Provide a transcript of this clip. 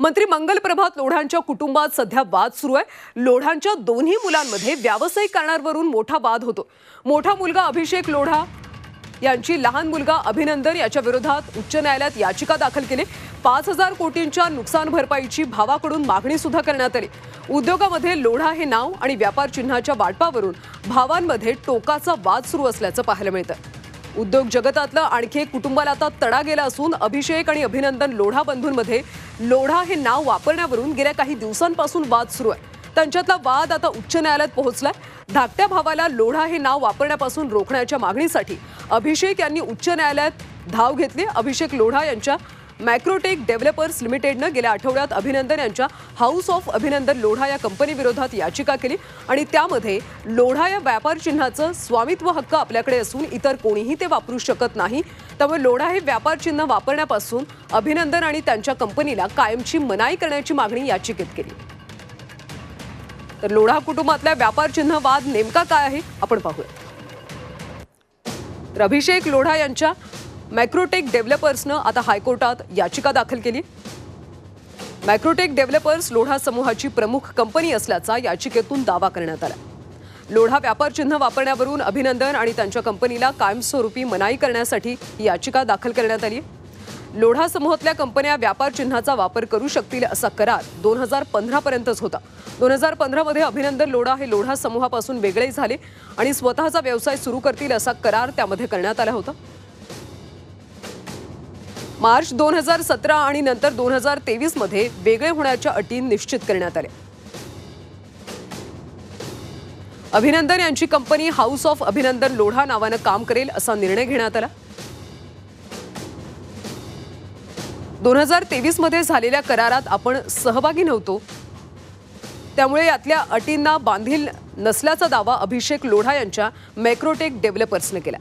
मंत्री मंगल प्रभात लोढांच्या कुटुंबात सध्या वाद सुरू आहे. लोढांच्या दोन्ही मुलांमध्ये व्यावसायिक कारणावरून मोठा वाद होतो. मोठा मुलगा अभिषेक लोढा यांची लहान मुलगा अभिनंदन याच्या विरोधात उच्च न्यायालयात याचिका दाखल केली. पाच हजार कोटींच्या नुकसान भरपाईची भावाकडून मागणी सुद्धा करण्यात आली. उद्योगामध्ये लोढा हे नाव आणि व्यापार चिन्हाच्या वाटपावरून भावांमध्ये टोकाचा वाद सुरू असल्याचं पाहायला मिळतं. उद्योग जगतातलं आणखी एक कुटुंबाला आता तडा गेला असून अभिषेक आणि अभिनंदन लोढा बंधूंमध्ये लोढा हे नाव वापरण्यावरून गेल्या काही दिवसांपासून वाद सुरू आहे. त्यांच्यातला वाद आता उच्च न्यायालयात पोहोचलाय. धाकट्या भावाला लोढा हे नाव वापरण्यापासून रोखण्याच्या मागणीसाठी अभिषेक यांनी उच्च न्यायालयात धाव घेतली. अभिषेक लोढा यांच्या मॅक्रोटेक डेव्हलपर्स लिमिटेडनं गेल्या आठवड्यात अभिनंदन यांच्या हाऊस ऑफ अभिनंदन लोढा या कंपनी विरोधात याचिका केली. आणि त्यामध्ये लोढा या व्यापार चिन्हाचं स्वामित्व हक्क आपल्याकडे असून इतर कोणीही ते वापरू शकत नाही. त्यामुळे लोढा हे व्यापार चिन्ह वापरण्यापासून अभिनंदन आणि त्यांच्या कंपनीला कायमची मनाई करण्याची मागणी याचिकेत केली. तर लोढा कुटुंबातल्या व्यापार चिन्ह वाद नेमका काय आहे? आपण पाहूया. तर अभिषेक लोढा यांच्या मॅक्रोटेक डेव्हलपर्सनं आता हायकोर्टात याचिका दाखल केली. मॅक्रोटेक डेव्हलपर्स लोढा समूहाची प्रमुख कंपनी असल्याचा याचिकेतून दावा करण्यात आला. लोढा व्यापार चिन्ह वापरण्यावरून अभिनंदन आणि त्यांच्या कंपनीला कायमस्वरूपी मनाई करण्यासाठी ही याचिका दाखल करण्यात आली. लोढा समूहातल्या कंपन्या व्यापार चिन्हाचा वापर करू शकतील असा करार दोन हजार पंधरापर्यंतच होता. दोन हजार पंधरामध्ये अभिनंदन लोढा हे लोढा समूहापासून वेगळे झाले आणि स्वतःचा व्यवसाय सुरू करतील असा करार त्यामध्ये करण्यात आला होता. मार्च दोन हजार सतरा आणि नंतर दोन हजार तेवीसमध्ये वेगळे होण्याच्या अटी निश्चित करण्यात आल्या. अभिनंदन यांची कंपनी हाऊस ऑफ अभिनंदन लोढा नावानं काम करेल असा निर्णय घेण्यात आला. दोन हजार तेवीसमध्ये झालेल्या करारात आपण सहभागी नव्हतो. त्यामुळे यातल्या अटींना बांधील नसल्याचा दावा अभिषेक लोढा यांच्या मॅक्रोटेक डेव्हलपर्सने केला.